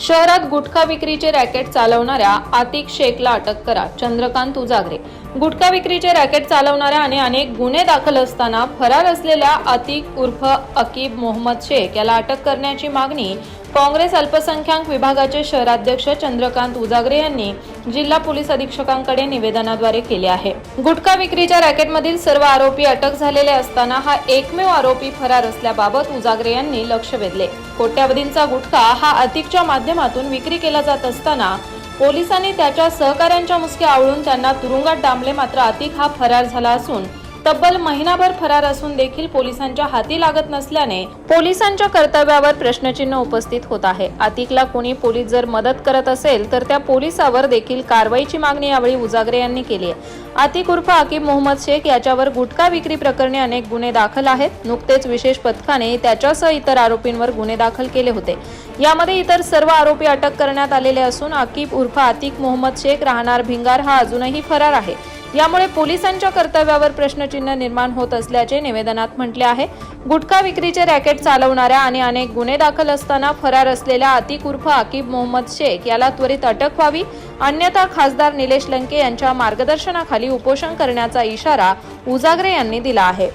शहरात गुटखा विक्रीचे रॅकेट चालवणाऱ्या आतिक शेखला अटक करा. चंद्रकांत उजागरे. गुटखा विक्रीचे रॅकेट चालवणाऱ्या आणि अनेक गुन्हे दाखल असताना फरार असलेल्या अतिक उर्फ अकीब मोहम्मद शेख याला अटक करण्याची मागणी काँग्रेस अल्पसंख्याक विभागाचे शहराध्यक्ष चंद्रकांत उजागरे यांनी जिल्हा पोलीस अधीक्षकांकडे निवेदनाद्वारे केले आहे. गुटखा विक्रीच्या रॅकेटमधील सर्व आरोपी अटक झालेले असताना हा एकमेव आरोपी फरार असल्याबाबत उजागरे यांनी लक्ष वेधले. कोट्यावधींचा गुटखा हा अतिकच्या माध्यमातून विक्री केला जात असताना पोलिसांनी त्याच्या सहकाऱ्यांच्या मुसक्या आवळून त्यांना तुरुंगात डांबले मात्र अतिक हा फरार झाला असून तब्बल महिनाभर फरार असून देखील पोलिसांच्या हाती लागत नसल्याने पोलिसांच्या कर्तव्यावर प्रश्नचिन्ह उपस्थित होत आहे. आतिकला कोणी पोलीस जर मदत करत असेल तर त्या पोलिसावर देखील कारवाईची मागणी यावेळी उजागरे यांनी केली आहे. आतिक उर्फ आकिब मोहम्मद शेख याच्यावर गुटखा विक्री प्रकरणी अनेक गुन्हे दाखल आहेत. नुकतेच विशेष पथकाने त्याच्यासह इतर आरोपींवर गुन्हे दाखल केले होते. यामध्ये इतर सर्व आरोपी अटक करण्यात आलेले असून आकिब उर्फ आतिक मोहम्मद शेख राहणार भिंगार हा अजूनही फरार आहे. यामुळे पोलिसांच्या कर्तव्यावर प्रश्नचिन्ह निर्माण होत असल्याचे निवेदनात म्हटले आहे. गुटखा विक्रीचे रॅकेट चालवणाऱ्या आणि अनेक गुन्हे दाखल असताना फरार असलेल्या अतिक उर्फ आकिब मोहम्मद शेख याला त्वरित अटक व्हावी अन्यथा खासदार निलेश लंके यांच्या मार्गदर्शनाखाली उपोषण करण्याचा इशारा उजागरे यांनी दिला आहे.